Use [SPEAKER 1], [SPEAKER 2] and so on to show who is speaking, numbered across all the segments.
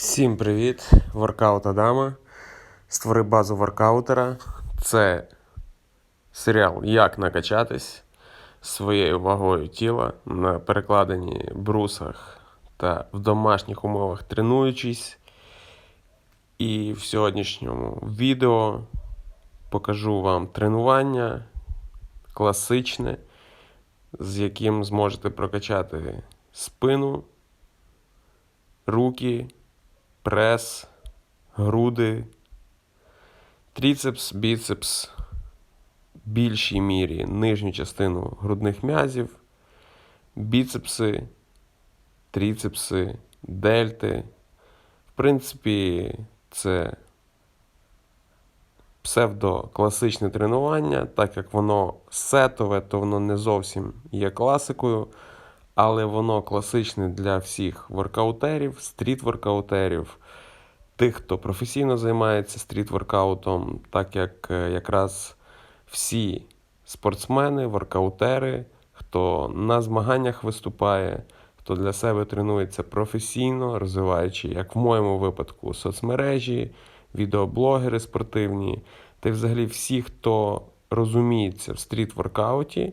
[SPEAKER 1] Всім привіт! Воркаут Адама. Створи базу воркаутера. Це серіал Як накачатись своєю вагою тіла на перекладенні брусах та в домашніх умовах тренуючись. І в сьогоднішньому відео покажу вам тренування класичне, з яким зможете прокачати спину, руки прес, груди, тріцепс, біцепс, в більшій мірі нижню частину грудних м'язів, біцепси, тріцепси, дельти. В принципі, це псевдокласичне тренування, так як воно сетове, то воно не зовсім є класикою але воно класичне для всіх воркаутерів, стріт-воркаутерів, тих, хто професійно займається стріт-воркаутом, так як е, якраз всі спортсмени, воркаутери, хто на змаганнях виступає, хто для себе тренується професійно, розвиваючи, як в моєму випадку, соцмережі, відеоблогери спортивні, та й взагалі всі, хто розуміється в стріт-воркауті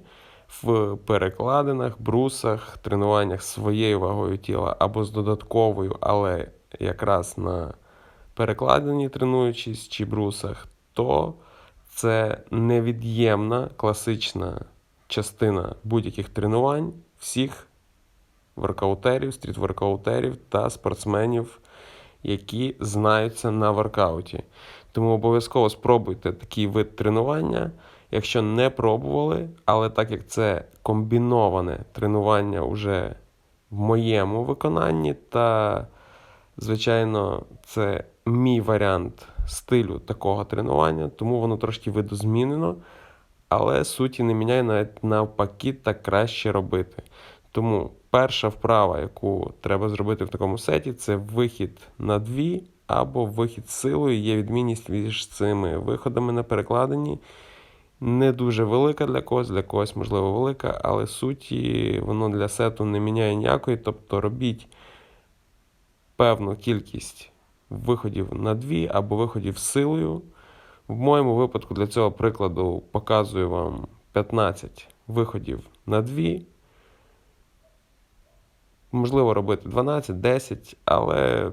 [SPEAKER 1] в перекладинах, брусах, тренуваннях своєю вагою тіла або з додатковою, але якраз на перекладині тренуючись чи брусах, то це невід'ємна класична частина будь-яких тренувань всіх воркаутерів, стріт-воркаутерів та спортсменів, які знаються на воркауті. Тому обов'язково спробуйте такий вид тренування. Якщо не пробували, але так як це комбіноване тренування вже в моєму виконанні, та, звичайно, це мій варіант стилю такого тренування, тому воно трошки видозмінено, але суті не міняє навіть навпаки так краще робити. Тому перша вправа, яку треба зробити в такому сеті, це вихід на дві або вихід силою. Є відмінність між цими виходами на перекладині не дуже велика для когось, для когось, можливо, велика, але суті воно для сету не міняє ніякої. Тобто робіть певну кількість виходів на дві або виходів силою. В моєму випадку для цього прикладу показую вам 15 виходів на дві. Можливо, робити 12, 10, але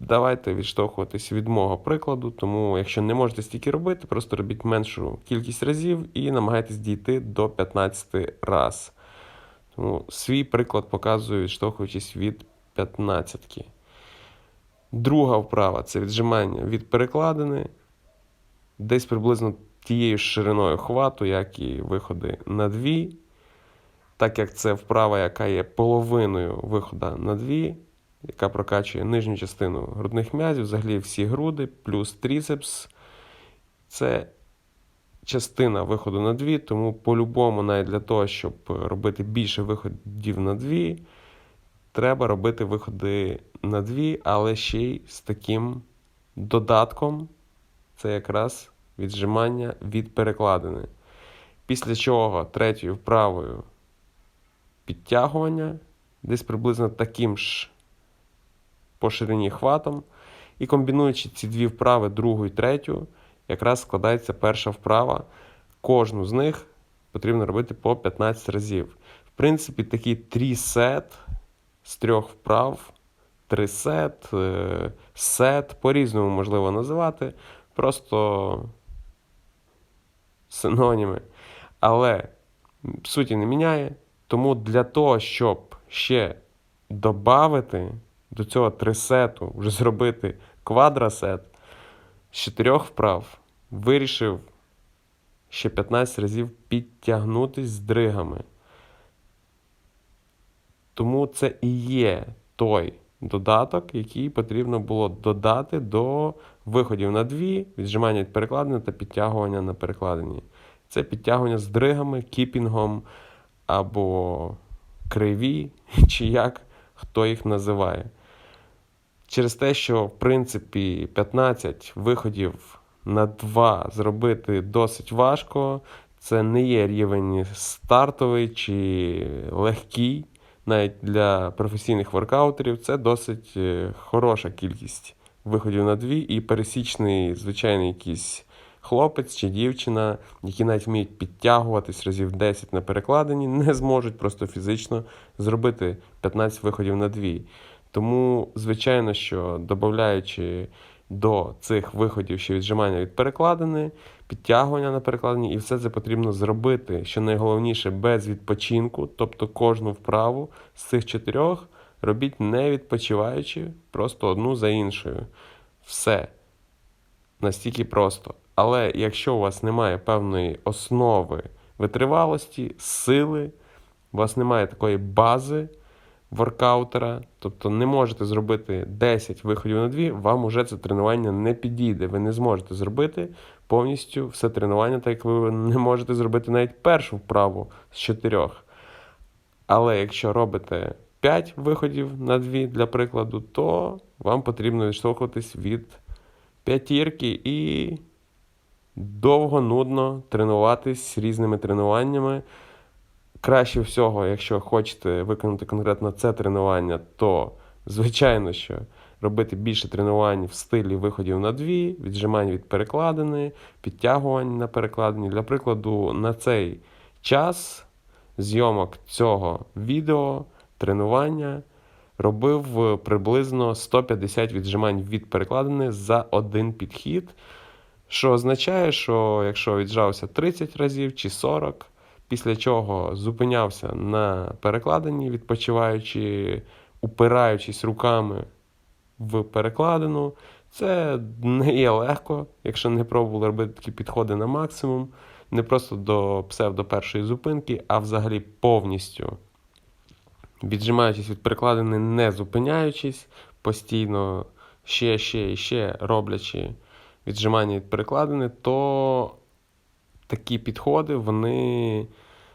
[SPEAKER 1] Давайте відштовхуватись від мого прикладу, тому якщо не можете стільки робити, просто робіть меншу кількість разів і намагайтесь дійти до 15 раз. Тому свій приклад показую, відштовхуючись від 15. Друга вправа це віджимання від перекладини. Десь приблизно тією шириною хвату, як і виходи на дві. Так як це вправа, яка є половиною виходу на дві яка прокачує нижню частину грудних м'язів, взагалі всі груди, плюс тріцепс. Це частина виходу на дві, тому по-любому, навіть для того, щоб робити більше виходів на дві, треба робити виходи на дві, але ще й з таким додатком це якраз віджимання від перекладини. Після чого третьою вправою підтягування, десь приблизно таким ж по ширині хватом. І комбінуючи ці дві вправи, другу і третю, якраз складається перша вправа. Кожну з них потрібно робити по 15 разів. В принципі, такий трісет з трьох вправ, трисет, е, сет, по-різному можливо називати. Просто синоніми. Але суті не міняє. Тому для того, щоб ще додати до цього трисету вже зробити квадрасет з чотирьох вправ, вирішив ще 15 разів підтягнутися з дригами. Тому це і є той додаток, який потрібно було додати до виходів на дві, віджимання від перекладення та підтягування на перекладенні. Це підтягування з дригами, кіпінгом або криві, чи як хто їх називає. Через те, що в принципі 15 виходів на 2 зробити досить важко. Це не є рівень стартовий чи легкий. Навіть для професійних воркаутерів це досить е, хороша кількість виходів на дві, і пересічний, звичайний якийсь хлопець чи дівчина, які навіть вміють підтягуватись разів 10 на перекладині, не зможуть просто фізично зробити 15 виходів на дві. Тому, звичайно, що додаючи до цих виходів ще віджимання від перекладини, підтягування на перекладині, і все це потрібно зробити, що найголовніше, без відпочинку, тобто кожну вправу з цих чотирьох робіть не відпочиваючи, просто одну за іншою. Все настільки просто. Але якщо у вас немає певної основи витривалості, сили, у вас немає такої бази воркаутера, тобто не можете зробити 10 виходів на дві, вам уже це тренування не підійде. Ви не зможете зробити повністю все тренування, так як ви не можете зробити навіть першу вправу з чотирьох. Але якщо робите 5 виходів на дві, для прикладу, то вам потрібно відштовхуватись від п'ятірки і довго, нудно тренуватись різними тренуваннями. Краще всього, якщо хочете виконати конкретно це тренування, то звичайно, що робити більше тренувань в стилі виходів на дві, віджимань від перекладини, підтягувань на перекладині. Для прикладу, на цей час зйомок цього відео, тренування робив приблизно 150 віджимань від перекладини за один підхід. Що означає, що якщо віджався 30 разів чи 40, після чого зупинявся на перекладині, відпочиваючи, упираючись руками в перекладину, це не є легко, якщо не пробували робити такі підходи на максимум, не просто до псевдо першої зупинки, а взагалі повністю. Віджимаючись від перекладини, не зупиняючись, постійно ще, ще і ще роблячи віджимання від перекладини, то такі підходи вони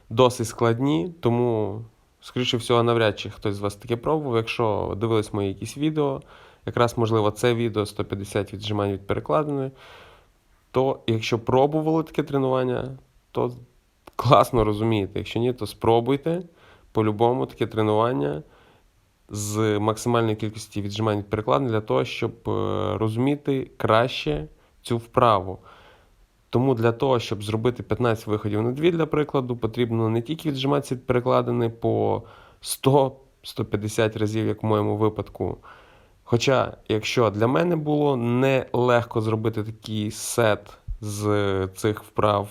[SPEAKER 1] досить складні, тому, скоріше всього, навряд чи хтось з вас таке пробував. Якщо дивились мої якісь відео, якраз можливо це відео 150 віджимань від перекладини, то якщо пробували таке тренування, то класно розумієте. Якщо ні, то спробуйте по-любому таке тренування з максимальною кількістю віджимань від перекладин для того, щоб е, розуміти краще цю вправу. Тому для того, щоб зробити 15 виходів на дві, для прикладу, потрібно не тільки віджиматися від перекладини по 100-150 разів, як в моєму випадку. Хоча, якщо для мене було нелегко зробити такий сет з цих вправ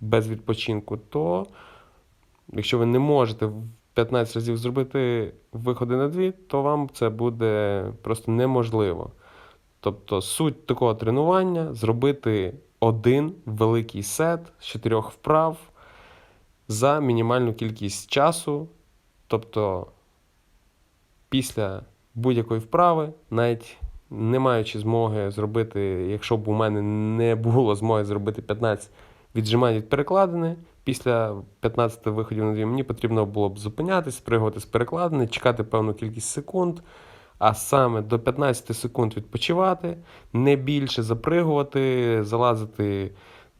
[SPEAKER 1] без відпочинку, то якщо ви не можете 15 разів зробити виходи на дві, то вам це буде просто неможливо. Тобто суть такого тренування зробити один великий сет з чотирьох вправ за мінімальну кількість часу. Тобто після будь-якої вправи, навіть не маючи змоги зробити, якщо б у мене не було змоги зробити 15 віджимань від перекладини, після 15 виходів на дві мені потрібно було б зупинятись, спригувати з перекладини, чекати певну кількість секунд а саме до 15 секунд відпочивати, не більше запригувати, залазити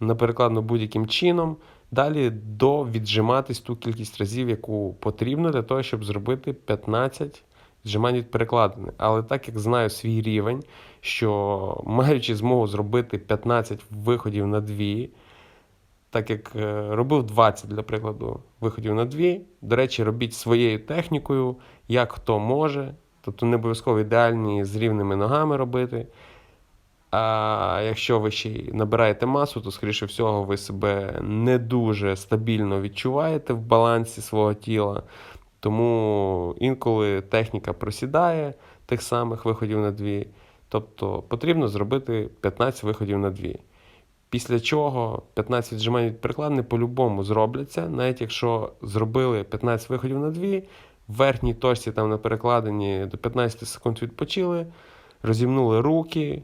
[SPEAKER 1] на перекладну будь-яким чином. Далі довіджиматись ту кількість разів, яку потрібно для того, щоб зробити 15 віджимань від перекладини. Але так як знаю свій рівень, що маючи змогу зробити 15 виходів на дві, так як е, робив 20, для прикладу, виходів на дві. До речі, робіть своєю технікою, як хто може. Тобто не обов'язково ідеальні з рівними ногами робити. А якщо ви ще й набираєте масу, то, скоріше всього, ви себе не дуже стабільно відчуваєте в балансі свого тіла. Тому інколи техніка просідає тих самих виходів на дві. Тобто потрібно зробити 15 виходів на дві. Після чого 15 віджимань від перекладини по-любому зробляться, навіть якщо зробили 15 виходів на дві, в верхній точці там на перекладині до 15 секунд відпочили, розімнули руки,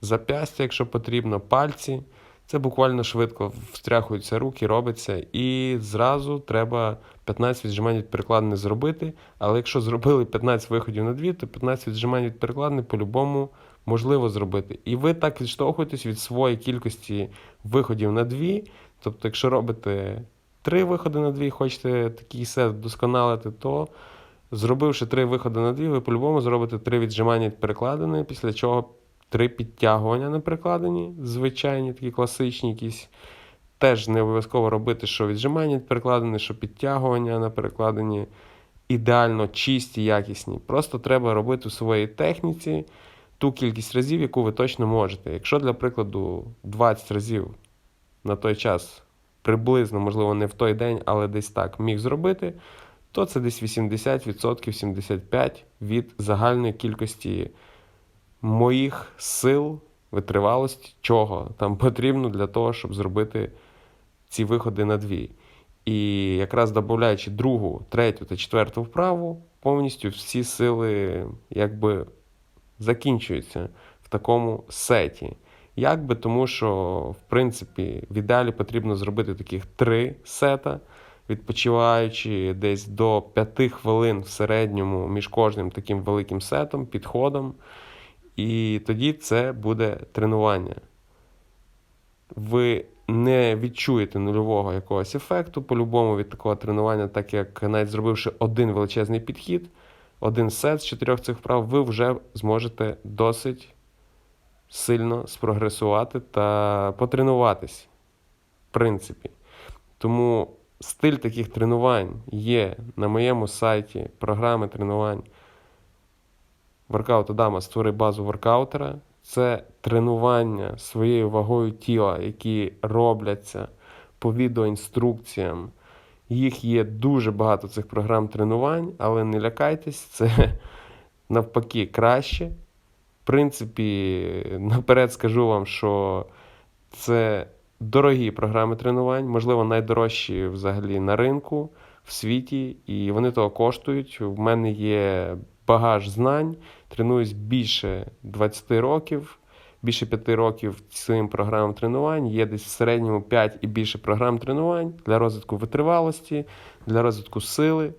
[SPEAKER 1] зап'ястя, якщо потрібно, пальці. Це буквально швидко встряхуються руки, робиться, і зразу треба 15 віджимань від перекладини зробити. Але якщо зробили 15 виходів на дві, то 15 віджимань від перекладини по-любому можливо зробити. І ви так відштовхуєтесь від своєї кількості виходів на дві. Тобто, якщо робите три виходи на дві, хочете такий сет вдосконалити, то Зробивши три виходи на дві, ви по-любому зробите три віджимання перекладини, після чого три підтягування на перекладині, звичайні, такі класичні якісь. Теж не обов'язково робити, що віджимання перекладини, що підтягування на перекладині ідеально чисті, якісні. Просто треба робити у своїй техніці ту кількість разів, яку ви точно можете. Якщо, для прикладу, 20 разів на той час приблизно, можливо, не в той день, але десь так міг зробити, то це десь 80%, 75% від загальної кількості моїх сил, витривалості, чого там потрібно для того, щоб зробити ці виходи на дві. І якраз додаючи другу, третю та четверту вправу, повністю всі сили якби закінчуються в такому сеті. Якби тому, що в принципі в ідеалі потрібно зробити таких три сета, відпочиваючи десь до 5 хвилин в середньому між кожним таким великим сетом, підходом. І тоді це буде тренування. Ви не відчуєте нульового якогось ефекту по-любому від такого тренування, так як навіть зробивши один величезний підхід, один сет з чотирьох цих вправ, ви вже зможете досить сильно спрогресувати та потренуватись. В принципі. Тому стиль таких тренувань є на моєму сайті програми тренувань Воркаут Адама створи базу воркаутера. Це тренування своєю вагою тіла, які робляться по відеоінструкціям. Їх є дуже багато цих програм тренувань, але не лякайтесь, це навпаки краще. Принципі, наперед скажу вам, що це дорогі програми тренувань, можливо, найдорожчі взагалі на ринку в світі, і вони того коштують. У мене є багаж знань, тренуюсь більше 20 років, більше 5 років цим програмам тренувань. Є десь в середньому 5 і більше програм тренувань для розвитку витривалості, для розвитку сили.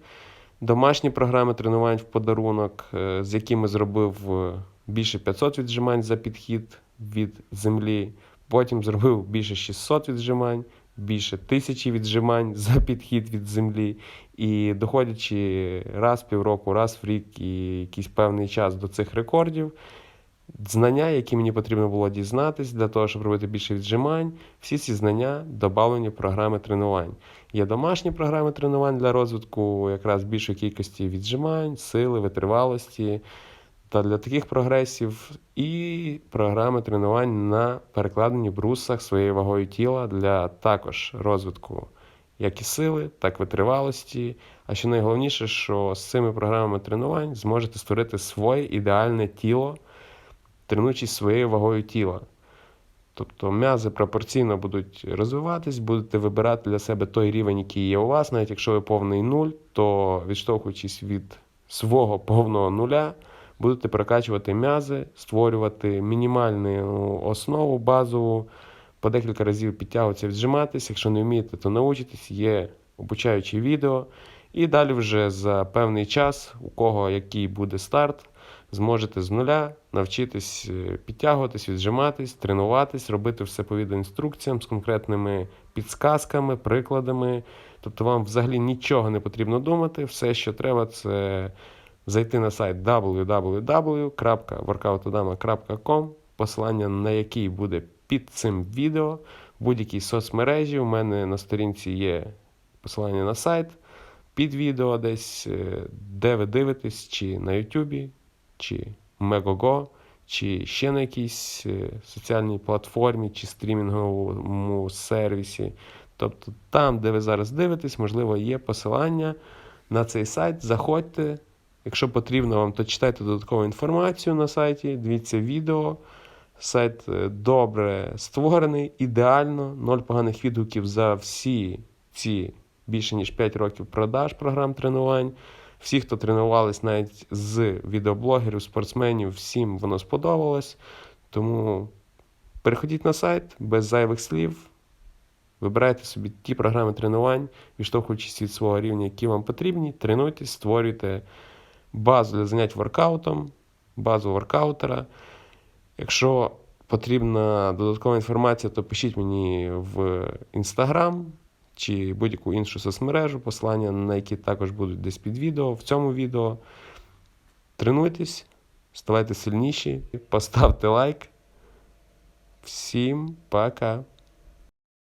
[SPEAKER 1] Домашні програми тренувань в подарунок, е, з якими зробив е, більше 500 віджимань за підхід від землі. Потім зробив більше 600 віджимань, більше тисячі віджимань за підхід від землі. І доходячи раз півроку, раз в рік і якийсь певний час до цих рекордів, знання, які мені потрібно було дізнатись для того, щоб робити більше віджимань, всі ці знання додавлені в програми тренувань. Є домашні програми тренувань для розвитку якраз більшої кількості віджимань, сили, витривалості. Та для таких прогресів і програми тренувань на перекладенні брусах своєю вагою тіла для також розвитку як і сили, так і витривалості. А що найголовніше, що з цими програмами тренувань зможете створити своє ідеальне тіло, тренуючись своєю вагою тіла. Тобто м'язи пропорційно будуть розвиватись, будете вибирати для себе той рівень, який є у вас, навіть якщо ви повний нуль, то відштовхуючись від свого повного нуля, будете прокачувати м'язи, створювати мінімальну основу базову по декілька разів підтягуватися, віджиматись. Якщо не вмієте, то научитесь, є обучаючі відео. І далі вже за певний час, у кого який буде старт, зможете з нуля навчитись е, підтягуватись, віджиматись, тренуватись, робити все по відеоінструкціям з конкретними підсказками, прикладами. Тобто вам взагалі нічого не потрібно думати. Все, що треба, це зайти на сайт www.workoutodama.com, посилання на який буде під цим відео в будь-якій соцмережі. У мене на сторінці є посилання на сайт під відео десь, е, де ви дивитесь, чи на Ютубі, чи Megogo, чи ще на якійсь е, соціальній платформі, чи стрімінговому сервісі. Тобто там, де ви зараз дивитесь, можливо, є посилання на цей сайт. Заходьте. Якщо потрібно вам, то читайте додаткову інформацію на сайті, дивіться відео. Сайт е, добре створений, ідеально, ноль поганих відгуків за всі ці більше ніж 5 років продаж програм тренувань. Всі, хто тренувались навіть з відеоблогерів, спортсменів, всім воно сподобалось. Тому переходіть на сайт без зайвих слів, вибирайте собі ті програми тренувань, відштовхуючись від свого рівня, які вам потрібні, тренуйтесь, створюйте базу для занять воркаутом, базу воркаутера. Якщо потрібна додаткова інформація, то пишіть мені в інстаграм чи будь-яку іншу соцмережу, послання на які також будуть десь під відео. В цьому відео тренуйтесь, ставайте сильніші, поставте лайк. Всім пока!